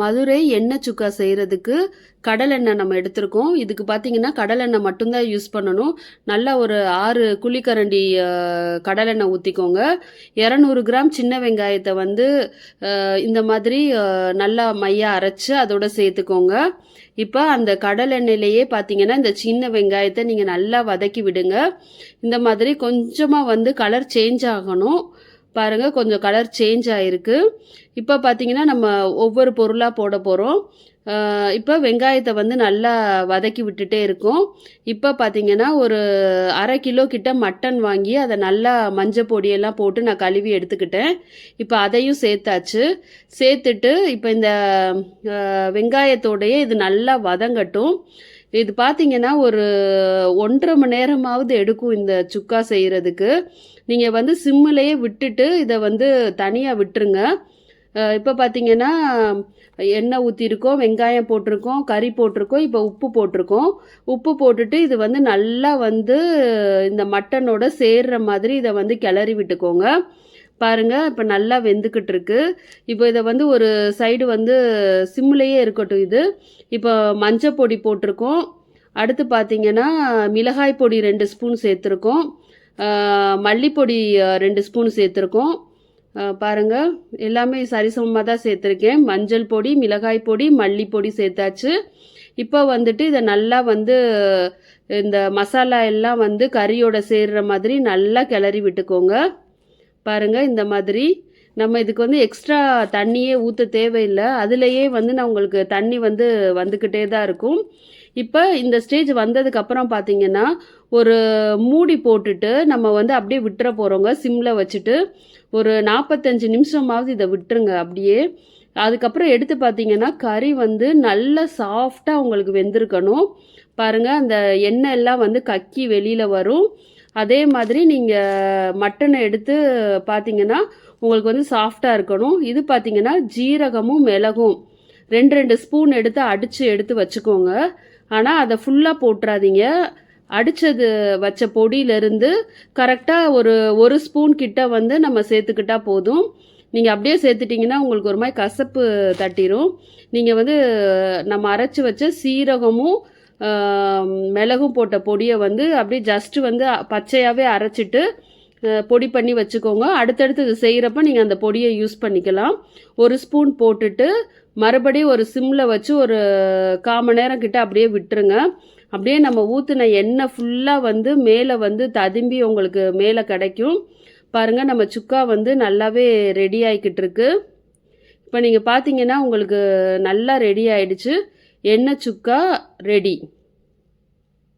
மதுரை எண்ணெய் சுக்கா செய்கிறதுக்கு கடலெண்ணெய் நம்ம எடுத்திருக்கோம். இதுக்கு பார்த்தீங்கன்னா கடலெண்ணெய் மட்டும்தான் யூஸ் பண்ணணும். நல்லா ஒரு ஆறு குழிக்கரண்டி கடலெண்ணெய் ஊற்றிக்கோங்க இரநூறு கிராம் சின்ன வெங்காயத்தை வந்து இந்த மாதிரி நல்லா மையா அரைச்சி அதோட சேர்த்துக்கோங்க. இப்போ அந்த கடலெண்ணெயிலேயே பார்த்தீங்கன்னா இந்த சின்ன வெங்காயத்தை நீங்கள் நல்லா வதக்கி விடுங்க. இந்த மாதிரி கொஞ்சமாக வந்து கலர் சேஞ்ச் ஆகணும். பாருங்கள் கொஞ்சம் கலர் சேஞ்ச் ஆகிருக்கு இப்போ பார்த்தீங்கன்னா நம்ம ஒவ்வொரு பொருளாக போட போகிறோம் இப்போ வெங்காயத்தை வந்து நல்லா வதக்கி விட்டுட்டே இருக்கோம். இப்போ பார்த்தீங்கன்னா ஒரு அரை கிலோ கிட்ட மட்டன் வாங்கி அதை நல்லா மஞ்சள் பொடியெல்லாம் போட்டு நான் கழுவி எடுத்துக்கிட்டேன். இப்போ அதையும் சேர்த்தாச்சு. சேர்த்துட்டு இப்போ இந்த வெங்காயத்தோடையே இது நல்லா வதங்கட்டும். இது பார்த்தீங்கன்னா ஒரு ஒன்றரை மணி நேரமாவது எடுக்கும் இந்த சுக்கா செய்கிறதுக்கு நீங்கள் வந்து சிம்மிலேயே விட்டுட்டு இதை வந்து தனியாக விட்டுருங்க. இப்போ பார்த்தீங்கன்னா எண்ணெய் ஊற்றிருக்கோம் வெங்காயம் போட்டிருக்கோம் கறி போட்டிருக்கோம் இப்போ உப்பு போட்டிருக்கோம். உப்பு போட்டுட்டு இது வந்து நல்லா வந்து இந்த மட்டனோட சேர்ற மாதிரி இதை வந்து கிளறி விட்டுக்கோங்க. பாருங்கள் இப்போ நல்லா வெந்துக்கிட்டு இருக்கு இப்போ இதை வந்து ஒரு சைடு வந்து சிம்லேயே இருக்கட்டும் இது. இப்போ மஞ்சள் பொடி போட்டிருக்கோம். அடுத்து பார்த்தீங்கன்னா மிளகாய் பொடி ரெண்டு ஸ்பூன் சேர்த்துருக்கோம். மல்லிப்பொடி ரெண்டு ஸ்பூன் சேர்த்துருக்கோம். பாருங்கள் பாருங்க எல்லாமே சரிசமமாக தான் சேர்த்துருக்கேன். மஞ்சள் பொடி மிளகாய் பொடி மல்லிப்பொடி சேர்த்தாச்சு. இப்போ வந்துட்டு இதை நல்லா வந்து இந்த மசாலா எல்லாம் வந்து கறியோட சேர்கிற மாதிரி நல்லா கிளறி விட்டுக்கோங்க. பாருங்கள் இந்த மாதிரி நம்ம இதுக்கு வந்து எக்ஸ்ட்ரா தண்ணியே ஊற்ற தேவையில்லை. அதுலேயே வந்து நான் உங்களுக்கு தண்ணி வந்து வந்துக்கிட்டே தான் இருக்கும். இப்போ இந்த ஸ்டேஜ் வந்ததுக்கப்புறம் பார்த்தீங்கன்னா ஒரு மூடி போட்டுட்டு நம்ம வந்து அப்படியே விட்டுற போகிறோங்க சிம்மில் வச்சுட்டு. ஒரு நாற்பத்தஞ்சு நிமிஷமாவது இதை விட்டுருங்க அப்படியே. அதுக்கப்புறம் எடுத்து பார்த்தீங்கன்னா கறி வந்து நல்ல சாஃப்டாக உங்களுக்கு வெந்திருக்கணும். பாருங்கள் அந்த எண்ணெய் எல்லாம் வந்து கக்கி வெளியில் வரும். அதே மாதிரி நீங்கள் மட்டனை எடுத்து பார்த்தீங்கன்னா உங்களுக்கு வந்து சாஃப்டாக இருக்கணும். இது பார்த்தீங்கன்னா ஜீரகமும் மிளகும். ரெண்டு ரெண்டு ஸ்பூன் எடுத்து அடித்து எடுத்து வச்சுக்கோங்க. ஆனால் அதை ஃபுல்லாக போட்டுறாதீங்க. அடித்தது வச்ச பொடியிலேருந்து கரெக்டாக ஒரு ஒரு ஸ்பூன் கிட்ட வந்து நம்ம சேர்த்துக்கிட்டா போதும். நீங்கள் அப்படியே சேர்த்துட்டிங்கன்னா உங்களுக்கு ஒரு மாதிரி கசப்பு தட்டிடும் நீங்கள் வந்து நம்ம அரைச்சி வச்ச சீரகமும் மிளகும் போட்ட பொடியை வந்து அப்படியே ஜஸ்ட்டு வந்து பச்சையாகவே அரைச்சிட்டு பொடி பண்ணி வச்சுக்கோங்க. அடுத்தடுத்து இது செய்கிறப்ப நீங்கள் அந்த பொடியை யூஸ் பண்ணிக்கலாம். ஒரு ஸ்பூன் போட்டுட்டு மறுபடியும் ஒரு சிம்மில் வச்சு ஒரு கால் மணி நேரம் கிட்ட அப்படியே விட்டுருங்க. அப்படியே நம்ம ஊற்றின எண்ணெய் ஃபுல்லாக வந்து மேலே வந்து ததும்பி உங்களுக்கு மேலே கிடைக்கும். பாருங்கள் நம்ம சுக்கா வந்து நல்லாவே ரெடி ஆகிக்கிட்டு இருக்கு. இப்போ நீங்கள் பார்த்தீங்கன்னா உங்களுக்கு நல்லா ரெடி ஆயிடுச்சு. எண்ணெய் சுக்கா ரெடி